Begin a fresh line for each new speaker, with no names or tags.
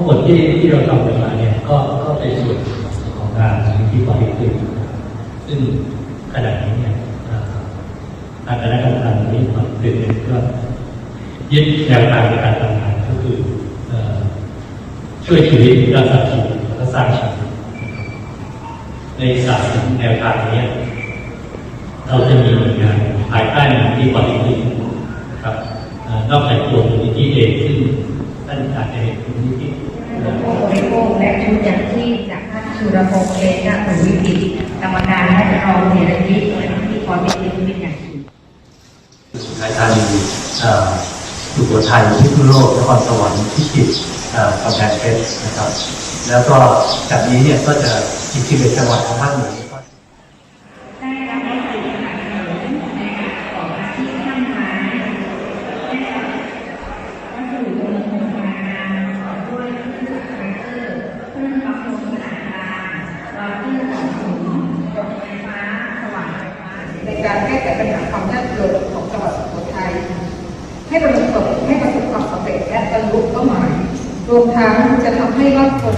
ทั้งหมดที่ที่เราทำกันมาเนี่ยก็ก็เป็นส่วนของงานที่ปอดีขึ้นซึ่งขณะนี้เนี่ยอาทางคณะกรรมการนี้มาเด็นก็ยึดแนวทางในการทำงานก็คือช่วยชีวิตรักษาชีวิตและสร้างชีวิตในสามแนวทางนี้เราจะมีหน่วยงานภายใต้มูลที่ปอดีขึ้นครับเอ่อนอกจากตัวมูลนิธิเองซึ่ง ท่านอาจจะเห็นมูลนิธิเอ่อ
ผู้บริโภคและชุดอยังชีพจากท่านสุรพงษ์เอกสุณวิจิตรกรรมการและรองเสียรยิตที่ขอเป็นเป็นอย่างสูง
สุราษฎร์ธานีเอ่สุโขทัยพิษณุโลกนครสวรรค์พิจิตรกำแพงเพชรนะครับ แล้วก็จากนี้เนี่ยก็จะอีกที่เป็นจังหวัดของภาคเหนือ
ไขปัญหาความยากจนของจังหวัดสุโขทัยให้ประสบให้ประสบความสำเร็จและบรรลุเป้าหมาย รวมทั้งจะทำให้รอดพ้น